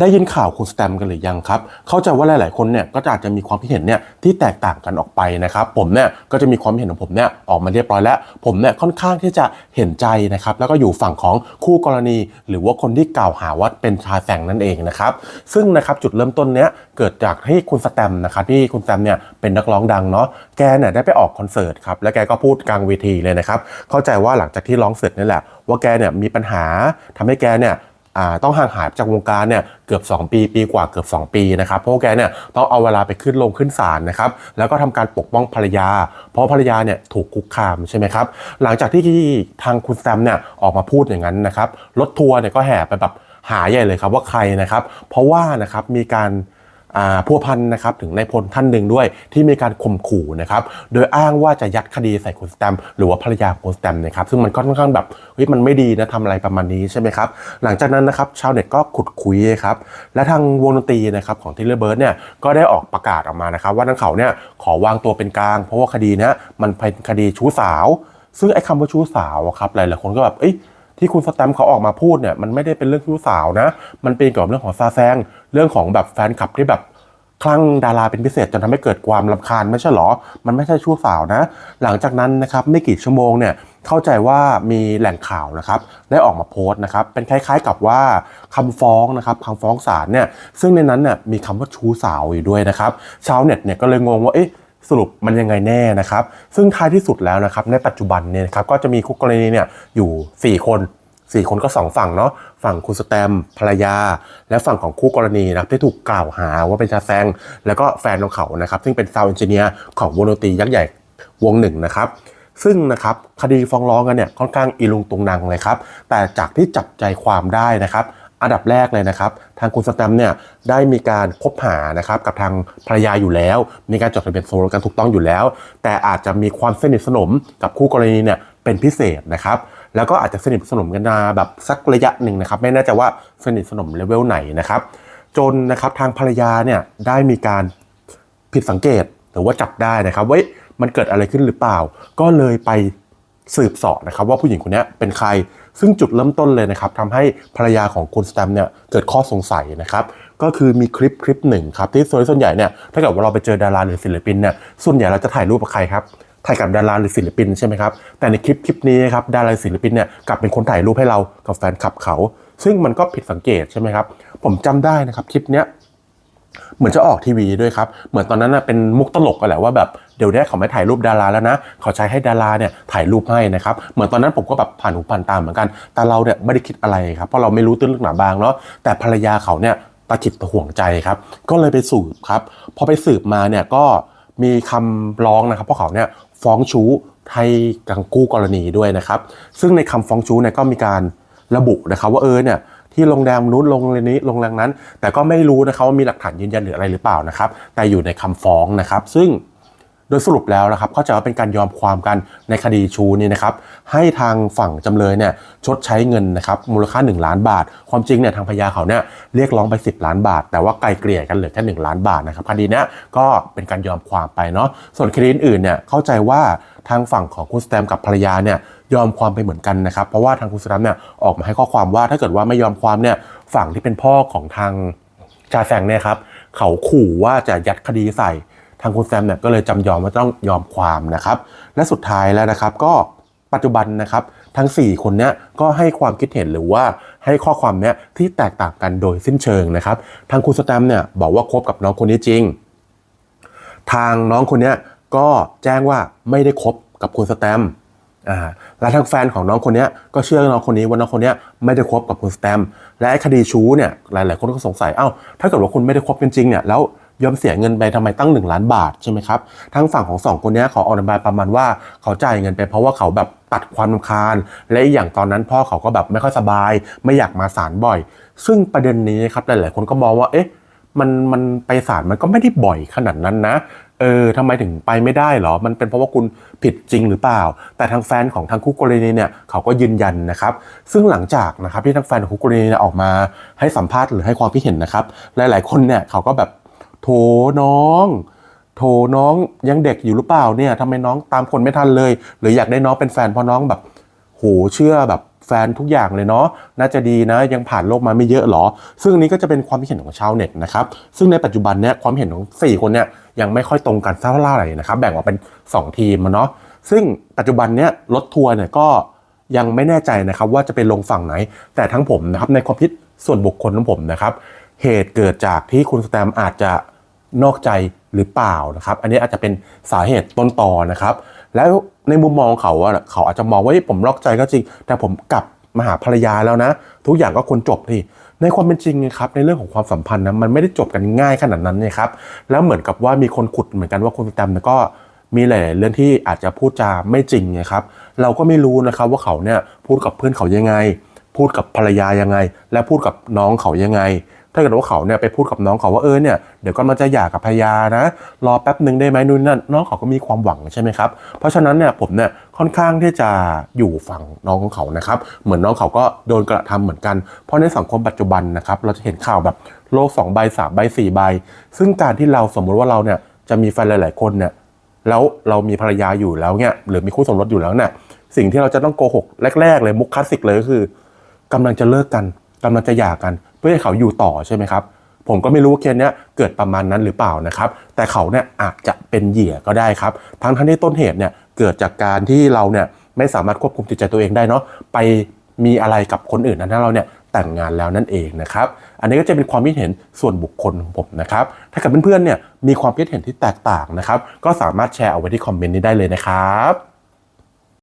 ได้ยินข่าวคุณสแตมกันหรือยังครับ เข้าใจว่าหลาย ๆ คนเนี่ยก็อาจจะมีความคิดเห็นเนี่ยที่แตกต่างกันออกไปนะครับ ผมเนี่ยก็จะมีความเห็นของผมเนี่ยออกมาเรียบร้อยแล้ว ผมเนี่ยค่อนข้างที่จะเห็นใจนะครับ แล้วก็อยู่ฝั่งของคู่กรณี หรือว่าคนที่กล่าวหาว่าเป็นชายแสงนั่นเองนะครับ ซึ่งนะครับจุดเริ่มต้นเนี้ยเกิดจากให้คุณสแตมนะครับที่คุณสแตมเนี่ยเป็นนักร้องดังเนาะ แกเนี่ยได้ไปออกคอนเสิร์ตครับ แล้วแกก็พูดกลางเวทีเลยนะครับ เข้าใจว่าหลังจากที่ร้องเสร็จนี่แหละว่าแกเนี่ยมีปัญหาทำให้แกเนี่ยอ่า ต้องห่างหายจากวงการเนี่ยเกือบ 2 ปีปีกว่าเกือบ 2 ปีนะครับเพราะแกเนี่ยต้องเอาเวลาไปขึ้นลงขึ้นศาลนะครับแล้วก็ทำการปกป้องภรรยา เพราะภรรยาเนี่ยถูกคุกคามใช่ไหมครับหลังจากที่ทางคุณแซมเนี่ยออกมาพูดอย่างนั้นนะครับรถทัวร์เนี่ยก็แห่ไปแบบหาใหญ่เลยครับว่าใครนะครับ เพราะว่านะครับมีการ พัวพันนะครับถึงนายพลท่านหนึ่งด้วยที่มีการข่มขู่นะครับโดยอ้างว่าจะยัดคดีใส่คุณสแตมหรือว่าภรรยาคุณสแตมนะครับซึ่งมันก็ค่อนข้างแบบเฮ้ยมันไม่ดีนะทำอะไรประมาณนี้ใช่ไหมครับหลังจากนั้นนะครับชาวเน็ตก็ขุดคุยครับและทางวงดนตรีนะครับของทิลเลอร์เบิร์ดเนี่ยก็ได้ออกประกาศออกมานะครับว่าทั้งเขาเนี่ยขอวางตัวเป็นกลาง เพราะว่าคดีนี้มันเป็นคดีชู้สาว ซึ่งไอ้คำว่าชู้สาวอะครับหลายๆคนก็แบบเอ้ย ที่คุณสแตมป์เขาออกมาพูดเนี่ยมันไม่ได้เป็นเรื่องชู้สาวนะ มันเป็นเกี่ยวกับเรื่องของซาแซงเรื่องของแบบแฟนคลับที่แบบคลั่งดาราเป็นพิเศษจนทำให้เกิดความลำคาญไม่ใช่หรอ มันไม่ใช่ชู้สาวนะ หลังจากนั้นนะครับไม่กี่ชั่วโมงเนี่ยเข้าใจว่ามีแหล่งข่าวนะครับได้ออกมาโพสต์นะครับเป็นคล้ายๆกับว่าคำฟ้องนะครับคำฟ้องศาลเนี่ยซึ่งในนั้นเนี่ยมีคำว่าชู้สาวอยู่ด้วยนะครับชาวเน็ตเนี่ยก็เลยงงว่าเอ๊ะ สรุปมันยังไงแน่นะครับ ซึ่งท้ายที่สุดแล้วนะครับ ในปัจจุบันเนี่ยครับก็จะมีคู่กรณีเนี่ยอยู่ 4 คน4คนก็2ฝั่งเนาะฝั่งคุณสแตมภรรยา และฝั่งของคู่กรณีนะครับที่ถูกกล่าวหาว่าเป็นชาแซงแล้วก็แฟนของเขานะครับ ซึ่งเป็นซาวด์เอนจิเนียร์ของวงดนตรียักษ์ใหญ่วงหนึ่งนะครับ ซึ่งนะครับคดีฟ้องร้องกันเนี่ยค่อนข้างอีลุงตุงนังเลยครับ แต่จากที่จับใจความได้นะครับ อันดับแรกเลยนะครับ ทางคุณสแตมเนี่ยได้มีการคบหานะครับกับทางภรรยาอยู่แล้ว มีการจดทะเบียนสมรสกันถูกต้องอยู่แล้ว แต่อาจจะมีความสนิทสนมกับคู่กรณีเนี่ยเป็นพิเศษนะครับแล้วก็อาจจะสนิทสนมกันมาแบบสักระยะหนึ่งนะครับ ไม่แน่ใจว่าสนิทสนมเลเวลไหนนะครับ จนนะครับทางภรรยาเนี่ยได้มีการผิดสังเกตหรือว่าจับได้นะครับว่าเอ๊ะมันเกิดอะไรขึ้นหรือเปล่า ก็เลยไปสืบสอบนะครับ ว่าผู้หญิงคนนี้เป็นใคร ซึ่งจุดเริ่มต้นเลยนะครับทำให้ภรรยาของคุณสแตมเนี่ยเกิดข้อสงสัยนะครับก็คือมีคลิปคลิปหนึ่งครับที่ส่วนใหญ่เนี่ยถ้าเกิดว่าเราไปเจอดาราหรือศิลปินเนี่ยส่วนใหญ่เราจะถ่ายรูปกับใครครับถ่ายกับดาราหรือศิลปินใช่ไหมครับแต่ในคลิปคลิปนี้ครับดาราศิลปินเนี่ยกลับเป็นคนถ่ายรูปให้เรากับแฟนคลับเขา ซึ่งมันก็ผิดสังเกตใช่ไหมครับผมจำได้นะครับคลิปเนี้ย เหมือนจะออกทีวีด้วยครับ เหมือนตอนนั้นนะเป็นมุกตลกกันแหละว่าแบบเดี๋ยวนี้เขาไม่ถ่ายรูปดาราแล้วนะ เขาใช้ให้ดาราเนี่ยถ่ายรูปให้นะครับ เหมือนตอนนั้นผมก็แบบผ่านหูผ่านตามเหมือนกัน แต่เราเนี่ยไม่ได้คิดอะไรครับ เพราะเราไม่รู้ตื้นลึกหนาบางเนาะ แต่ภรรยาเขาเนี่ยตะขิดตะห่วงใจครับ ก็เลยไปสืบครับ พอไปสืบมาเนี่ยก็มีคำร้องนะครับ เพราะเขาเนี่ยฟ้องชู้ให้กังกู้กรณีด้วยนะครับ ซึ่งในคำฟ้องชู้เนี่ยก็มีการระบุนะครับว่าเออเนี่ย ที่โรงแรมนู้นโรงแรมนี้โรงแรมนั้น แต่ก็ไม่รู้นะครับว่ามีหลักฐานยืนยันหรืออะไรหรือเปล่านะครับ แต่อยู่ในคำฟ้องนะครับ ซึ่งโดยสรุปแล้วนะครับเข้าใจว่าเป็นการยอมความกันในคดีชูนี่นะครับ ให้ทางฝั่งจำเลยเนี่ยชดใช้เงินนะครับมูลค่า 1 ล้านบาท ความจริงเนี่ยทางพยาเขาเนี่ยเรียกร้องไป 10 ล้านบาท แต่ว่าไกลเกลี่ยกันเหลือแค่1ล้านบาทนะครับคดีนี้ก็เป็นการยอมความไปเนาะส่วนคดีอื่นๆเนี่ยเข้าใจว่าทางฝั่งของคุณสแตมกับภรรยาเนี่ย ยอมความไปเหมือนกันนะครับเพราะว่าทางคุณสแตมเนี่ยออกมาให้ข้อความว่าถ้าเกิดว่าไม่ยอมความเนี่ยฝั่งที่เป็นพ่อของทางชาแซงเนี่ยครับเขาขู่ว่าจะยัดคดีใส่ ทางคุณแซมเนี่ยก็เลยจำยอมว่าต้องยอมความนะครับและสุดท้ายแล้วนะครับก็ปัจจุบันนะครับทั้ง 4 คนเนี้ยก็ให้ความคิดเห็นหรือว่าให้ข้อความเนี้ยที่แตกต่างกันโดยสิ้นเชิงนะครับทางคุณสแตมเนี่ยบอกว่าคบกับน้องคนนี้จริง ทางน้องคนเนี้ยก็แจ้งว่าไม่ได้คบกับคุณสแตม อ่าและทางแฟนของน้องคนนี้ก็เชื่อน้องคนนี้ว่าน้องคนนี้ไม่ได้คบกับคุณสแตมและไอ้คดีชู้เนี่ยหลายๆ คนก็สงสัยเอ้าถ้าเกิดว่าคุณไม่ได้คบกันจริงเนี่ยแล้วยอมเสียเงินไปทำไมตั้ง 1 ล้านบาทใช่ไหมครับทั้งฝั่งของสองคนนี้เขาออกนบายประมาณว่าเขาจ่ายเงินไปเพราะว่าเขาแบบตัดความรำคาญ และอีกอย่างตอนนั้นพ่อเขาก็แบบไม่ค่อยสบาย ไม่อยากมาศาลบ่อย ซึ่งประเด็นนี้ครับหลายๆคนก็มองว่าเอ๊ะ มันมันไปศาลมันก็ไม่ได้บ่อยขนาดนั้นนะ เออทำไมถึงไปไม่ได้เหรอ มันเป็นเพราะว่าคุณผิดจริงหรือเปล่า แต่ทางแฟนของทางคู่กรณีเนี่ยเขาก็ยืนยันนะครับ ซึ่งหลังจากนะครับที่ทางแฟนของคู่กรณีเนี่ยออกมาให้สัมภาษณ์หรือให้ความคิดเห็นนะครับ หลาย ๆ คนเนี่ยเขาก็แบบโถน้องโถน้องยังเด็กอยู่หรือเปล่าเนี่ยทำไมน้องตามคนไม่ทันเลย หรืออยากได้น้องเป็นแฟนเพราะน้องแบบโหเชื่อแบบ แฟนทุกอย่างเลยเนาะน่าจะดีนะยังผ่านโลกมาไม่เยอะหรอ ซึ่งนี้ก็จะเป็นความเห็นของชาวเน็ตนะครับซึ่งในปัจจุบันเนี่ยความเห็นของ 4 คนเนี่ยยังไม่ค่อยตรงกันเท่าไหร่นะครับแบ่งออกเป็น 2 ทีมอะเนาะซึ่งปัจจุบันเนี่ยรถทัวร์เนี่ยก็ยังไม่แน่ใจนะครับว่าจะเป็นลงฝั่งไหน แต่ทั้งผมนะครับในความคิดส่วนบุคคลของผมนะครับเหตุเกิดจากที่คุณสแตมอาจจะนอกใจหรือเปล่านะครับ อันนี้อาจจะเป็นสาเหตุต้นตอนะครับ แล้ว ในมุมมองเขาอะเขาอาจจะมองว่าผมนอกใจก็จริง แต่ผมกลับมาหาภรรยาแล้วนะ ทุกอย่างก็ควรจบที่ในความเป็นจริงนะครับในเรื่องของความสัมพันธ์นะมันไม่ได้จบกันง่ายขนาดนั้นนะครับแล้วเหมือนกับว่ามีคนขุดเหมือนกันว่าคุณสแตมเนี่ยก็มีหลายเรื่องที่อาจจะพูดจาไม่จริงนะครับ เราก็ไม่รู้นะครับว่าเขาเนี่ยพูดกับเพื่อนเขายังไง พูดกับภรรยายังไง และพูดกับน้องเขายังไง ถ้าเกิดว่าเขาเนี่ยไปพูดกับน้องเขาว่าเออเนี่ยเดี๋ยวก็มันจะหย่ากับภรรยานะ รอแป๊บหนึ่งได้ไหมนู่นนั่นน้องเขาก็มีความหวังใช่ไหมครับเพราะฉะนั้นเนี่ยผมเนี่ยค่อนข้างที่จะอยู่ฝั่งน้องของเขานะครับเหมือนน้องเขาก็โดนกระทำเหมือนกัน เพราะในสังคมปัจจุบันนะครับเราจะเห็นข่าวแบบโลก2ใบ3ใบ4ใบ ซึ่งการที่เราสมมุติว่าเราเนี่ยจะมีแฟนหลาย ๆ คนเนี่ยแล้วเรามีภรรยาอยู่แล้วเนี่ยหรือมีคู่สมรสอยู่แล้วเนี่ยสิ่งที่เราจะต้องโกหกแรก ๆ เลยมุกคลาสสิกเลยก็คือกำลังจะเลิกกันกำลังจะหย่ากัน พื่อให้เขาอยู่ต่อใช่ไหมครับผมก็ไม่รู้ว่าเคสเนี้ยเกิดประมาณนั้นหรือเปล่านะครับ แต่เขาเนี่ยอาจจะเป็นเหยื่อก็ได้ครับ ทั้งทั้งที่ต้นเหตุเนี่ยเกิดจากการที่เราเนี่ยไม่สามารถควบคุมจิตใจตัวเองได้เนาะไปมีอะไรกับคนอื่นนั้นถ้าเราเนี่ยแต่งงานแล้วนั่นเองนะครับ อันนี้ก็จะเป็นความคิดเห็นส่วนบุคคลของผมนะครับ ถ้าเกิดเพื่อนๆเนี่ยมีความคิดเห็นที่แตกต่างนะครับ ก็สามารถแชร์เอาไว้ที่คอมเมนต์นี้ได้เลยนะครับ